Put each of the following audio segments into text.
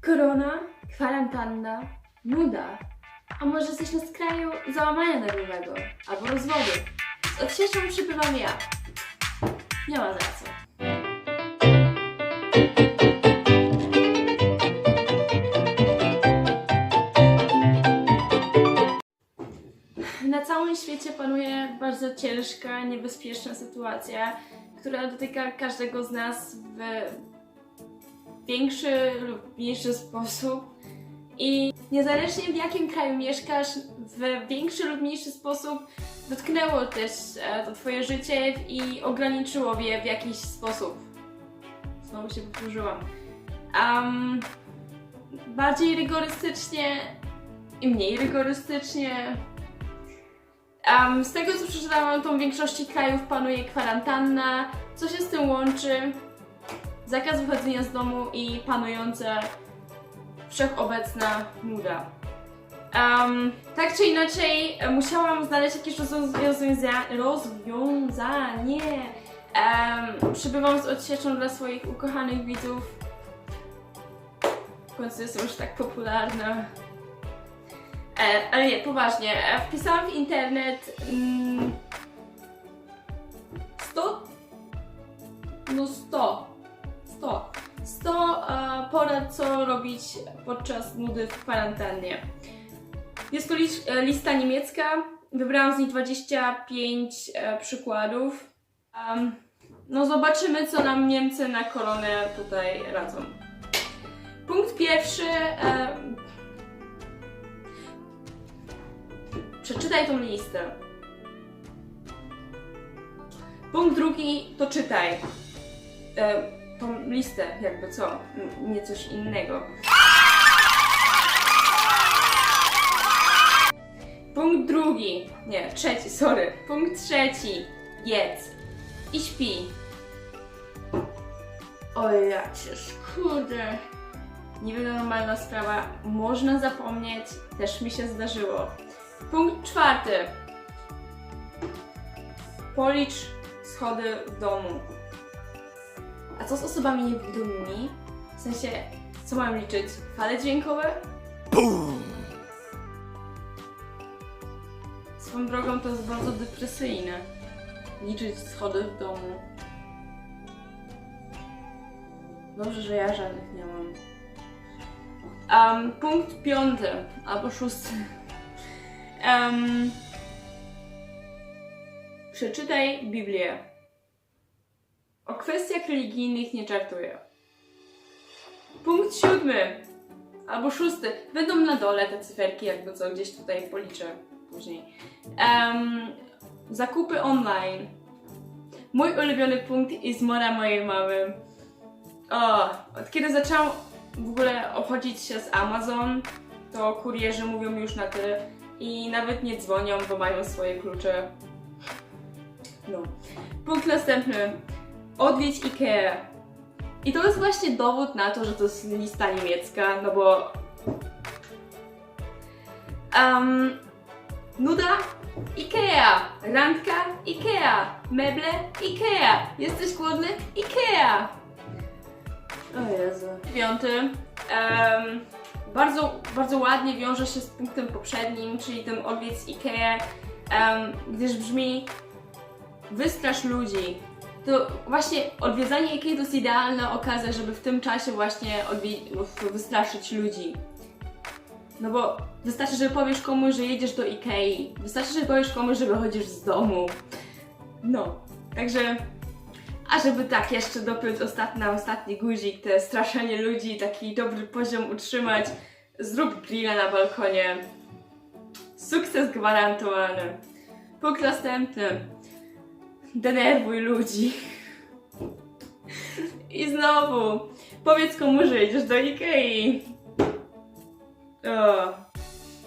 Korona, kwarantanna, nuda. A może jesteś na skraju załamania nerwowego albo rozwodu. Z odsieczą przybywam ja. Nie ma za co. Na całym świecie panuje bardzo ciężka, niebezpieczna sytuacja, która dotyka każdego z nas w większy lub mniejszy sposób. I niezależnie w jakim kraju mieszkasz, w większy lub mniejszy sposób dotknęło też e, to Twoje życie i ograniczyło je w jakiś sposób. Znowu się powtórzyłam. Um, bardziej rygorystycznie i mniej rygorystycznie. Um, z tego co przeczytałam, to w większości krajów panuje kwarantanna. Co się z tym łączy? Zakaz wychodzenia z domu i panująca wszechobecna nuda. Um, tak czy inaczej, musiałam znaleźć jakieś rozwiąza rozwiązanie. Um, przybywam z odsieczą dla swoich ukochanych widzów. W końcu jestem już tak popularna. E, ale nie, poważnie. E, wpisałam w internet mm, 100? No 100. 100. 100 e, porad, co robić podczas nudy w kwarantannie. Jest to e, lista niemiecka. Wybrałam z nich 25 e, przykładów. No zobaczymy, co nam Niemcy na koronę tutaj radzą. Punkt pierwszy. E, przeczytaj tą listę. Punkt drugi to czytaj. Tą listę, jakby co, nie coś innego. Punkt drugi, nie, trzeci, sorry. Punkt trzeci, jedz i śpi. Oj, ja cię kurde. Niby normalna sprawa, można zapomnieć, też mi się zdarzyło. Punkt czwarty. Policz schody w domu. A co z osobami niewidomymi? W sensie, co mam liczyć? Fale dźwiękowe? Swoją drogą to jest bardzo depresyjne. Liczyć schody w domu. Dobrze, że ja żadnych nie mam. Um, punkt piąty albo szósty. Um, przeczytaj Biblię. O kwestiach religijnych nie czartuję. Punkt siódmy albo szósty. Będą na dole te cyferki, jakby co gdzieś tutaj policzę później. Em, zakupy online. Mój ulubiony punkt i zmora mojej mamy. O, od kiedy zaczęłam w ogóle obchodzić się z Amazon, to kurierzy mówią już na ty i nawet nie dzwonią, bo mają swoje klucze. No. Punkt następny. Odwiedź Ikea. I to jest właśnie dowód na to, że to jest lista niemiecka, no bo... Um, nuda? Ikea. Randka? Ikea. Meble? Ikea. Jesteś głodny? Ikea. O Jezu. Piąty. em, bardzo, bardzo ładnie wiąże się z punktem poprzednim, czyli tym odwiedz Ikea, em, gdyż brzmi wystrasz ludzi. To właśnie odwiedzanie Ikei to jest idealna okazja, żeby w tym czasie właśnie wystraszyć ludzi. No bo wystarczy, że powiesz komuś, że jedziesz do Ikei. Wystarczy, że powiesz komuś, że wychodzisz z domu. No, także... A żeby tak jeszcze dopiąć ostat- na ostatni guzik, te straszenie ludzi, taki dobry poziom utrzymać, zrób grilla na balkonie. Sukces gwarantowany. Punkt następny. Denerwuj ludzi. I znowu, powiedz komu, że idziesz do Ikei. O.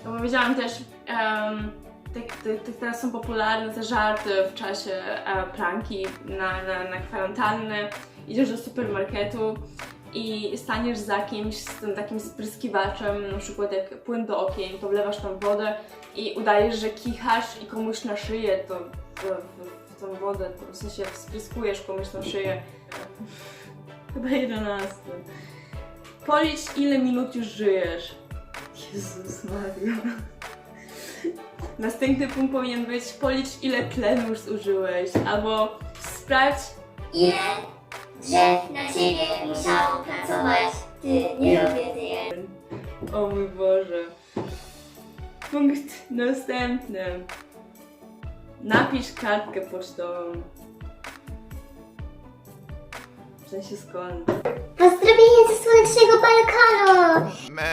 Powiedziałam też, um, tak, tak, tak teraz są popularne te żarty w czasie e, pranki na, na, na kwarantannę. Idziesz do supermarketu i staniesz za kimś z tym takim spryskiwaczem, na przykład jak płyn do okien, to wlewasz tam wodę i udajesz, że kichasz i komuś na szyję to tą wodę, to w sensie spryskujesz komuś na szyję. Chyba 11. Policz ile minut już żyjesz. Jezus Maria. Następny punkt powinien być policz ile tlenu już zużyłeś. Albo sprawdź Ile drzew na ciebie musiało pracować? Ty, nie lubię ty. O mój Boże. Punkt następny. Napisz kartkę pocztową. W sensie skąd? Pozdrowienie ze słonecznego balkonu! Me,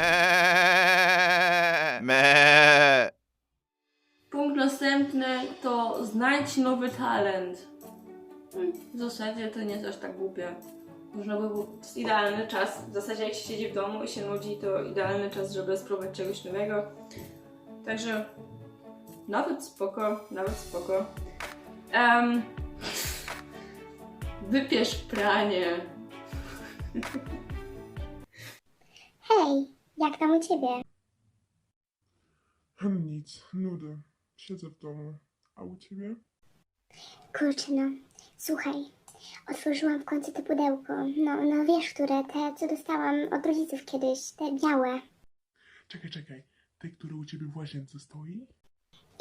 me. Punkt następny to znajdź nowy talent. Hmm, W zasadzie to nie jest aż tak głupie. Można by było, to jest idealny czas. W zasadzie jak się siedzi w domu i się nudzi, to idealny czas, żeby spróbować czegoś nowego. Także nawet spoko, nawet spoko. Um, wypiesz pranie. Hej, jak tam u ciebie? Hm, Nic, nudy. Siedzę w domu. A u ciebie? Kurczę no, słuchaj, otworzyłam w końcu to pudełko. No, no wiesz, które, te co dostałam od rodziców kiedyś, te białe. Czekaj, czekaj. Te, które u ciebie w łazience stoi?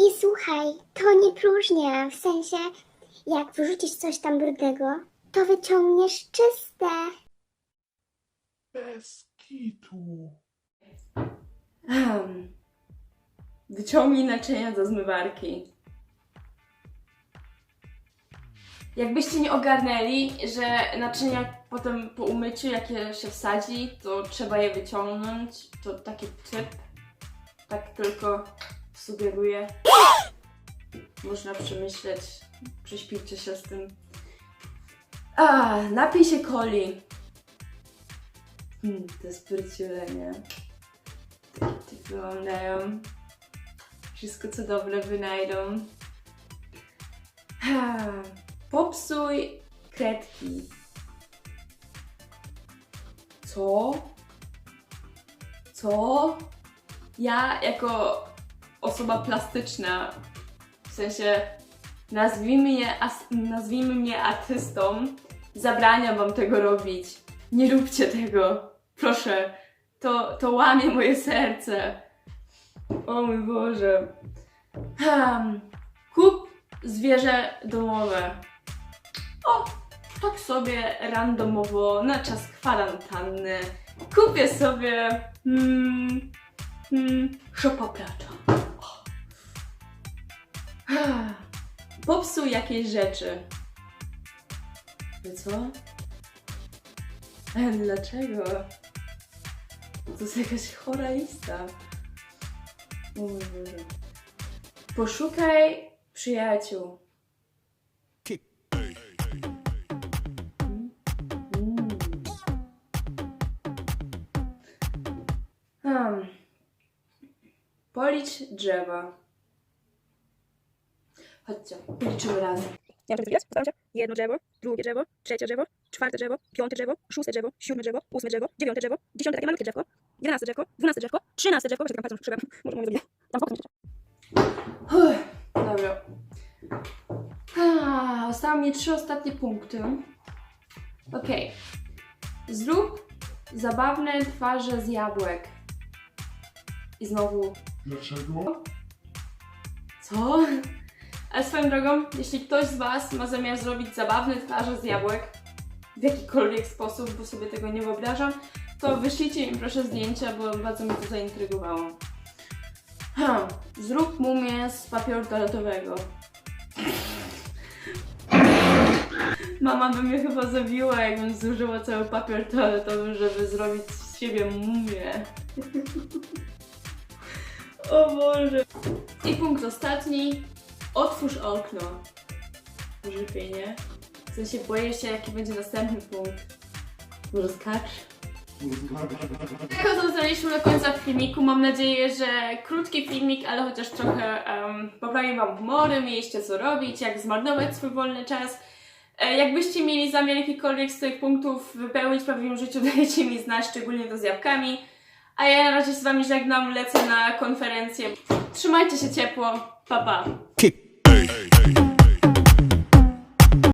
I słuchaj, to nie próżnia, w sensie, jak wrzucisz coś tam brudnego, to wyciągniesz czyste. Bez kitu. Um, wyciągnij naczynia do zmywarki. Jakbyście nie ogarnęli, że naczynia potem po umyciu, jak je się wsadzi, to trzeba je wyciągnąć, to taki typ, tak tylko sugeruję. Można przemyśleć, prześpijcie się z tym. A, napij się coli. Hmm, te spryciule, nie? Tak wyglądają. Wszystko co dobre wynajdą. Ha, Popsuj kredki. Co? Co? Ja jako osoba plastyczna, w sensie nazwijmy, je, nazwijmy mnie artystą, zabraniam wam tego robić. Nie róbcie tego. Proszę. To, to łamie moje serce. O mój Boże. Hmm. Kup zwierzę domowe. O, tak sobie randomowo na czas kwarantanny kupię sobie hmm, hmm, szopapracza. O. Ah. Popsuł jakieś rzeczy. Wie co? Dlaczego? To jest jakaś chora lista. Poszukaj przyjaciół. Mm. Hmm. Policz drzewa. Chodźcie, policzymy razem. Ja muszę wybiec, postaram się. Jedno drzewo, drugie drzewo, trzecie drzewo, czwarte drzewo, piąte drzewo, szóste drzewo, siódme drzewo, ósme drzewo, dziewiąte drzewo, dziesiąte takie malutkie drzewko, jedenaste drzewko, dwunaste drzewko, trzynaste drzewko, przed palcem szybem, może mam zrobić. Tam Uff, Dobra. Ah, Zostały mnie trzy ostatnie punkty. Okej. Zrób zabawne twarze z jabłek. I znowu Dlaczego? Co? Ale swoją drogą, jeśli ktoś z Was ma zamiar zrobić zabawne twarze z jabłek w jakikolwiek sposób, bo sobie tego nie wyobrażam, to wyślijcie mi proszę zdjęcia, bo bardzo mnie to zaintrygowało. Ha, zrób mumię z papieru toaletowego. Mama by mnie chyba zabiła, jakbym zużyła cały papier toaletowy, żeby zrobić z siebie mumię. o Boże. I punkt ostatni. Otwórz okno. Żypienie. W sensie boję się, jaki będzie następny punkt. Może skacz? Tak dotarliśmy do końca filmiku. Mam nadzieję, że krótki filmik, ale chociaż trochę um, poprawi Wam humory, mieliście co robić, jak zmarnować swój wolny czas. E, jakbyście mieli zamiar jakikolwiek z tych punktów wypełnić w prawdziwym życiu, dajcie mi znać, szczególnie to z jabłkami. A ja na razie z Wami żegnam, lecę na konferencję. Trzymajcie się ciepło, pa pa!